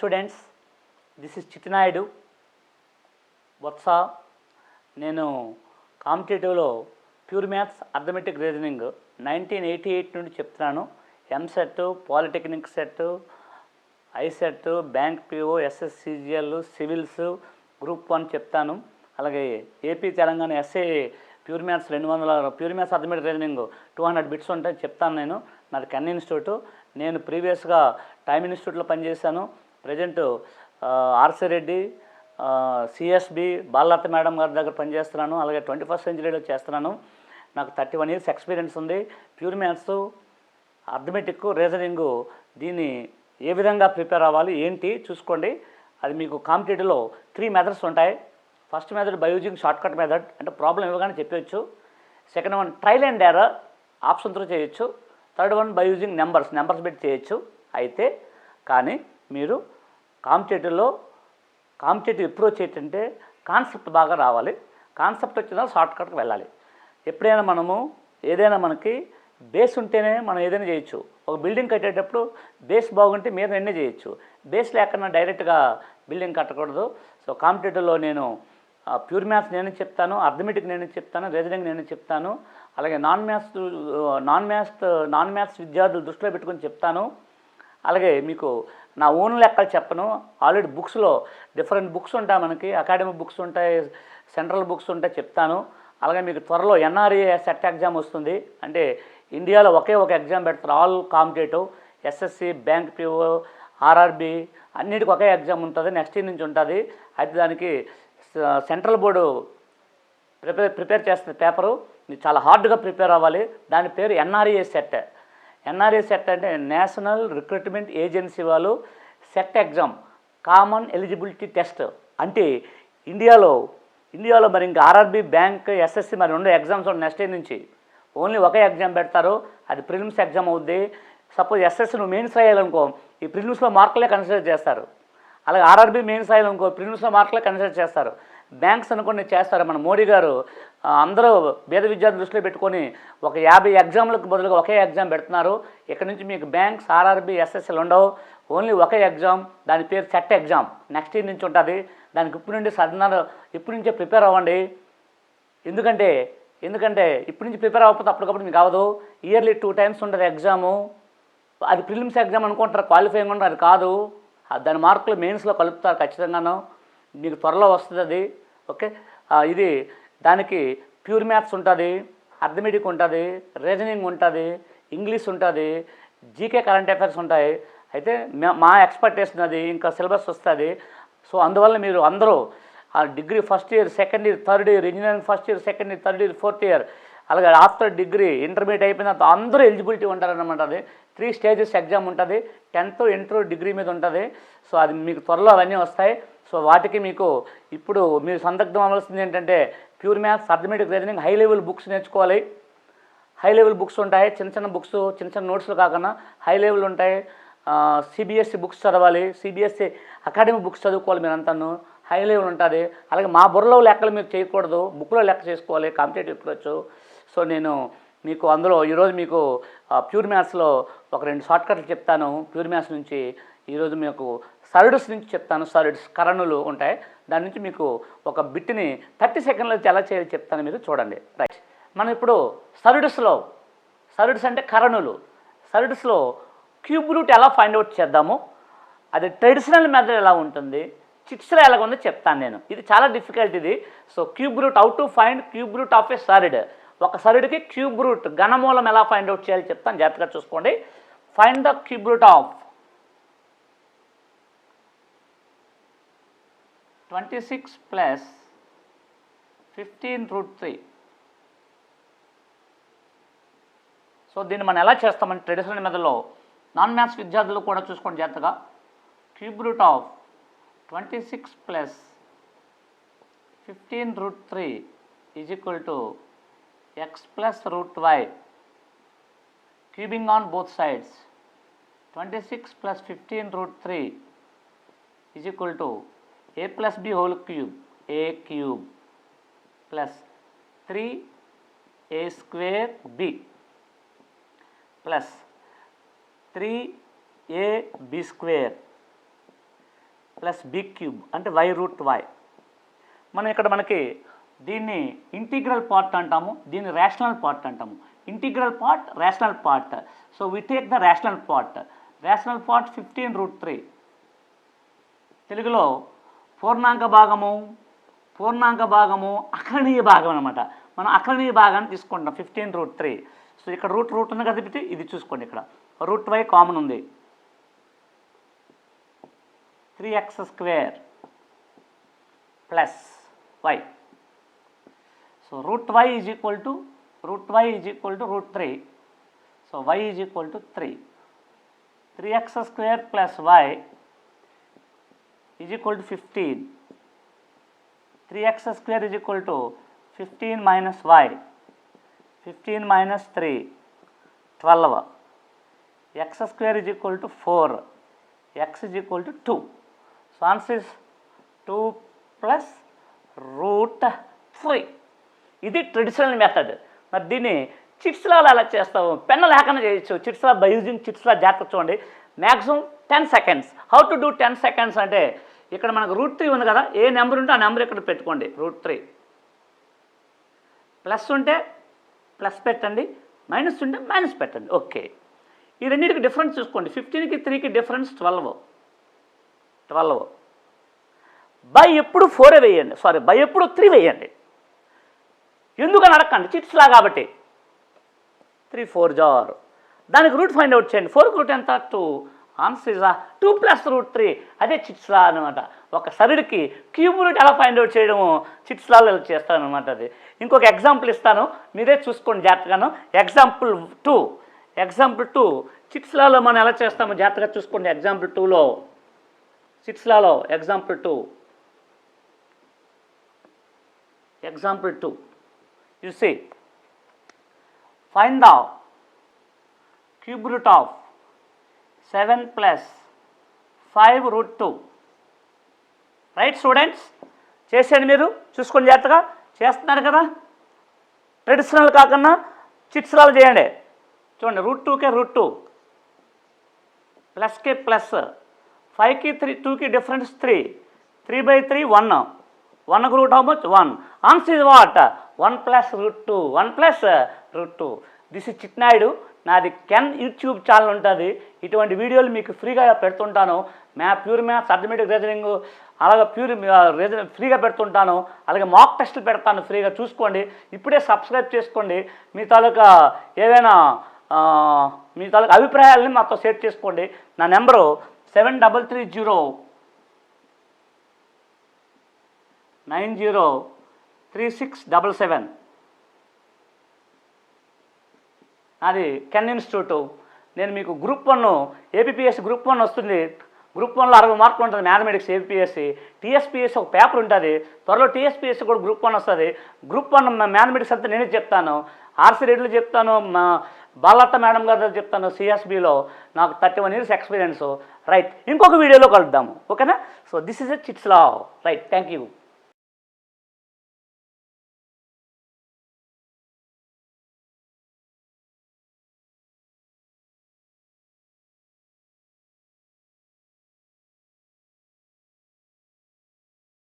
Students this is Chitinaidu Vatsa నేను కాంపిటేటివ్లో pure maths arithmetic reasoning nineteen eighty eight నుండి చెప్తున్నాను. EAMCET polytechnic CET ICET bank PO SSC CGL civils group one చెప్తాను. అలాగే AP Telangana SA pure maths రెండు వందల pure maths arithmetic reasoning two hundred bits ఉంటాయి చెప్తాను నేను. నాది కన్ ఇన్స్టిట్యూట్. నేను ప్రీవియస్గా టైమ్ ఇన్స్టిట్యూట్లో పనిచేశాను. Present RC Reddy CSB Balalatha madam గారి దగ్గర పనిచేస్తున్నాను. అలాగే ట్వంటీ ఫస్ట్ సెంచరీలో చేస్తున్నాను. నాకు థర్టీ వన్ ఇయర్స్ ఎక్స్పీరియన్స్ ఉంది. ప్యూర్ మ్యాథ్స్ అథమెటిక్ రీజనింగ్ దీన్ని ఏ విధంగా ప్రిపేర్ అవ్వాలి ఏంటి చూసుకోండి. అది మీకు కాంపిటేటివ్లో త్రీ మెథడ్స్ ఉంటాయి. First method by using method అంటే ప్రాబ్లం ఇవ్వగానే చెప్పవచ్చు second one trial and error option through చేయొచ్చు. Third one by using numbers numbers పెట్టి చేయొచ్చు. అయితే కానీ మీరు కాంపిటేటివ్లో కాంపిటేటివ్ అప్రోచ్ ఏంటంటే కాన్సెప్ట్ బాగా రావాలి. కాన్సెప్ట్ వచ్చిన షార్ట్ కట్కి వెళ్ళాలి. ఎప్పుడైనా మనము ఏదైనా మనకి బేస్ ఉంటేనే మనం ఏదైనా చేయొచ్చు. ఒక బిల్డింగ్ కట్టేటప్పుడు బేస్ బాగుంటే మీద ఎన్నే చేయొచ్చు. బేస్ లేకుండా డైరెక్ట్గా బిల్డింగ్ కట్టకూడదు. సో కాంపిటేటివ్లో నేను ప్యూర్ మ్యాథ్స్ నేను చెప్తాను అర్థమెటిక్ నేను చెప్తాను రీజనింగ్ నేను చెప్తాను అలాగే non maths non maths non maths విద్యార్థులు దృష్టిలో పెట్టుకొని చెప్తాను. అలాగే మీకు నా ఓన్ లెక్కలు చెప్పను. ఆల్రెడీ బుక్స్లో డిఫరెంట్ బుక్స్ ఉంటాయి మనకి. అకాడమిక్ బుక్స్ ఉంటాయి సెంట్రల్ బుక్స్ ఉంటాయి చెప్తాను. అలాగే మీకు త్వరలో ఎన్ఆర్ఏ సెట్ ఎగ్జామ్ వస్తుంది. అంటే ఇండియాలో ఒకే ఒక ఎగ్జామ్ పెడతారు. All competitive SSC bank PO RRB అన్నిటికీ ఒకే ఎగ్జామ్ ఉంటుంది. నెక్స్ట్ ఇయర్ నుంచి ఉంటుంది. అయితే దానికి సెంట్రల్ బోర్డు ప్రిపేర్ ప్రిపేర్ చేస్తుంది పేపరు. మీరు చాలా హార్డ్గా ప్రిపేర్ అవ్వాలి. దాని పేరు ఎన్ఆర్ఏ సెట్. ఎన్ఆర్ఏ సెట్ అంటే నేషనల్ రిక్రూట్మెంట్ ఏజెన్సీ వాళ్ళు CET exam common eligibility test. అంటే ఇండియాలో ఇండియాలో మరి ఇంకా ఆర్ఆర్బీ బ్యాంక్ ఎస్ఎస్సి మరి రెండు ఎగ్జామ్స్ ఉన్నాయి నెక్స్ట్ ఇయర్ నుంచి. ఓన్లీ ఒకే ఎగ్జామ్ పెడతారు అది ప్రిలిమ్స్ ఎగ్జామ్ అవుద్ది. సపోజ్ ఎస్ఎస్సి నువ్వు మెయిన్స్ రాయాలనుకో ఈ ప్రిలిమ్స్లో మార్కులే కన్సిడర్ చేస్తారు. అలాగే ఆర్ఆర్బీ స్థాయిలో ఇంకో ప్రిన్సిపల్ మార్కులు కన్సిడర్ చేస్తారు. బ్యాంక్స్ అనుకోండి చేస్తారు. మన మోడీ గారు అందరూ పేద విద్యార్థులు దృష్టిలో పెట్టుకొని ఒక యాభై ఎగ్జామ్లకు బదులుగా ఒకే ఎగ్జామ్ పెడుతున్నారు. ఇక్కడ నుంచి మీకు బ్యాంక్స్ ఆర్ఆర్బీ ఎస్ఎస్ఎల్ ఉండవు. ఓన్లీ ఒకే ఎగ్జామ్ దాని పేరు సెట్ ఎగ్జామ్. నెక్స్ట్ ఇయర్ నుంచి ఉంటుంది. దానికి ఇప్పుడు నుండి సదనాలు ఇప్పుడు నుంచే ప్రిపేర్ అవ్వండి. ఎందుకంటే ఎందుకంటే ఇప్పటి నుంచి ప్రిపేర్ అవ్వకపోతే అప్పటికప్పుడు మీకు అవ్వదు. ఇయర్లీ టూ టైమ్స్ ఉంటుంది ఎగ్జాము. అది ప్రిలిమ్స్ ఎగ్జామ్ అనుకుంటారు. క్వాలిఫైయింగ్ ఉంటుంది అది కాదు. దాని మార్కులు మెయిన్స్లో కలుపుతారు ఖచ్చితంగాను. నీకు త్వరలో వస్తుంది అది. ఓకే? ఇది దానికి ప్యూర్ మ్యాథ్స్ ఉంటుంది అర్థమెటిక్ ఉంటుంది రీజనింగ్ ఉంటుంది ఇంగ్లీష్ ఉంటుంది జీకే కరెంట్ అఫైర్స్ ఉంటాయి. అయితే మా- మా ఎక్స్పెక్టేషన్ అది ఇంకా సిలబస్ వస్తుంది. సో అందువల్ల మీరు అందరూ ఆ degree first year second year third year engineering first year second year third year fourth year అలాగే ఆఫ్టర్ డిగ్రీ ఇంటర్మీడియట్ అయిపోయిన తర్వాత అందరూ ఎలిజిబిలిటీ ఉంటారనమాట అది. త్రీ స్టేజెస్ ఎగ్జామ్ ఉంటుంది. టెన్త్ ఇంటర్ డిగ్రీ మీద ఉంటుంది. సో అది మీకు త్వరలో అవన్నీ వస్తాయి. సో వాటికి మీకు ఇప్పుడు మీరు సందగ్ధం అవ్వాల్సింది ఏంటంటే pure maths arithmetic reasoning high level books నేర్చుకోవాలి. హై లెవెల్ బుక్స్ ఉంటాయి. చిన్న చిన్న బుక్స్ చిన్న చిన్న నోట్స్లు కాకుండా హై లెవెల్ ఉంటాయి. సిబిఎస్సి బుక్స్ చదవాలి. సిబిఎస్సి అకాడమిక్ బుక్స్ చదువుకోవాలి మీరు అంతను హై లెవెల్ ఉంటుంది. అలాగే మా బుర్రలో లెక్కలు మీరు చేయకూడదు. బుక్లో లెక్క చేసుకోవాలి. కాంపిటేటివ్ అప్రోచ్ సో నేను మీకు అందులో ఈరోజు మీకు ప్యూర్ మ్యాథ్స్లో ఒక రెండు షార్ట్ కట్లు చెప్తాను. ప్యూర్ మ్యాథ్స్ నుంచి ఈరోజు మీకు సరడుస్ నుంచి చెప్తాను. సరడుస్ కరణులు ఉంటాయి. దాని నుంచి మీకు ఒక బిట్ని థర్టీ సెకండ్లో ఎలా చేయాలి చెప్తాను. మీరు చూడండి. రైట్. మనం ఇప్పుడు సరడుస్లో సరడుస్ అంటే కరణులు సరడుస్లో క్యూబ్ రూట్ ఎలా ఫైండ్ అవుట్ చేద్దాము? అది ట్రెడిషనల్ మెథడ్ ఎలా ఉంటుంది? చిట్స్లో ఎలాగ ఉందో చెప్తాను నేను. ఇది చాలా డిఫికల్ట్ ఇది. So cube root out to find cube root of a surd ఒక సరుడికి క్యూబ్ రూట్ ఘనమూలం ఎలా ఫైండ్ అవుట్ చేయాలి చెప్తాను. జాగ్రత్తగా చూసుకోండి. Find the cube root of twenty six plus fifteen root three so దీన్ని మనం ఎలా చేస్తామంటే ట్రెడిషనల్ మెథడ్లో నాన్ మ్యాథ్స్ విద్యార్థులు కూడా చూసుకోండి జాగ్రత్తగా. Cube root of twenty six plus fifteen root three is equal to x plus root y cubing on both sides twenty six plus fifteen root three is equal to a plus b whole cube a cube plus three a square b plus three a b square plus b cube అంటే why root why మనం ఇక్కడ మనకి దీన్ని integral part అంటాము దీన్ని rational part అంటాము. Integral part rational part so we take the rational part rational part fifteen root three తెలుగులో పూర్ణాంక భాగము పూర్ణాంక భాగము అకరణీయ భాగం అనమాట మనం అకరణీయ భాగాన్ని తీసుకుంటాం ఫిఫ్టీన్ రూట్ త్రీ సో ఇక్కడ రూట్ రూట్ ఉంది కదా ఇది చూసుకోండి ఇక్కడ. రూట్ వై కామన్ ఉంది. Three x square plus y So, root y is equal to root y is equal to root 3. So, y is equal to 3. 3x square plus y is equal to 15. 3x square is equal to 15 minus y. 15 minus 3, 12. x square is equal to 4. x is equal to 2. So, answer is 2 plus root 3. ఇది traditional method మరి దీన్ని చిట్స్లా అలా చేస్తాము pen లేకుండా చేయొచ్చు. చిట్స్లా by using చిట్స్లా జాగ్రత్త చూడండి. Maximum ten seconds how to do ten seconds అంటే ఇక్కడ మనకు రూట్ త్రీ ఉంది కదా ఏ నెంబర్ ఉంటే ఆ నెంబర్ ఇక్కడ పెట్టుకోండి. రూట్ త్రీ ప్లస్ ఉంటే ప్లస్ పెట్టండి. మైనస్ ఉంటే మైనస్ పెట్టండి. ఓకే ఈ రెండింటికి డిఫరెన్స్ చూసుకోండి ఫిఫ్టీన్కి త్రీకి డిఫరెన్స్ ట్వెల్వ్ ట్వెల్వ్ బై ఎప్పుడు ఫోర్ వేయండి. సారీ బై ఎప్పుడు త్రీ వేయండి. ఎందుకని అడగండి చిట్స్లా కాబట్టి. త్రీ ఫోర్ జార్. దానికి రూట్ ఫైండ్ అవుట్ చేయండి. ఫోర్కి రూట్ ఎంత? Two. Answer is two plus root three. అదే చిట్స్లా అనమాట ఒక సరుడికి క్యూబ్ రూట్ ఎలా ఫైండ్ అవుట్ చేయడము చిట్స్లాలో చేస్తాను అనమాట అది. ఇంకొక ఎగ్జాంపుల్ ఇస్తాను. మీరే చూసుకోండి జాగ్రత్తగాను. Example two. Example two. చిట్స్లాలో మనం ఎలా చేస్తామో జాగ్రత్తగా చూసుకోండి. ఎగ్జాంపుల్ టూలో. చిట్స్లాలో. Example two. Example two. You see find the cube root of 7 plus 5 root 2 right students చేసేయండి మీరు చూసుకొని జాగ్రత్తగా. చేస్తున్నారు కదా? ట్రెడిషనల్ కాకుండా చిట్స్లాలు చేయండి. చూడండి రూట్ టూకే రూట్ టూ ప్లస్కే ప్లస్ ఫైవ్కి త్రీ టూకి difference three three by three one వన్కి root of one answer is what one plus root two one plus root two. This is చిట్నాయుడు నాది కెన్ యూట్యూబ్ ఛానల్ ఉంటుంది. ఇటువంటి వీడియోలు మీకు ఫ్రీగా పెడుతుంటాను. మ్యా ప్యూర్ మ్యాథ్స్ అథమెటిక్ రీజనింగ్ అలాగే ప్యూర్ రీజన్ ఫ్రీగా పెడుతుంటాను. అలాగే మాక్ టెస్టులు పెడతాను ఫ్రీగా. చూసుకోండి. ఇప్పుడే సబ్స్క్రైబ్ చేసుకోండి. మీ తాలూకా ఏవైనా మీ తాలూకా అభిప్రాయాలని మాతో షేర్ చేసుకోండి. నా number seven double three zero nine zero three six double seven. అది కెన్ ఇన్స్టిట్యూట్. నేను మీకు group one APSC group one వస్తుంది. గ్రూప్ వన్లో అరవై మార్కులు ఉంటుంది మ్యాథమెటిక్స్ ఏపీఎస్సి టీఎస్పీఎస్సి ఒక పేపర్ ఉంటుంది. త్వరలో టీఎస్పీఎస్సి కూడా గ్రూప్ వన్ వస్తుంది. గ్రూప్ వన్ మ్యాథమెటిక్స్ అంతా నేనే చెప్తాను. ఆర్సీ రెడ్లు చెప్తాను మా బాలత్త మేడం గారు చెప్తాను సిఎస్బిలో. నాకు thirty one years experience right ఇంకొక వీడియోలో కలుద్దాము. ఓకేనా? So this is a chits లా రైట్ థ్యాంక్ యూ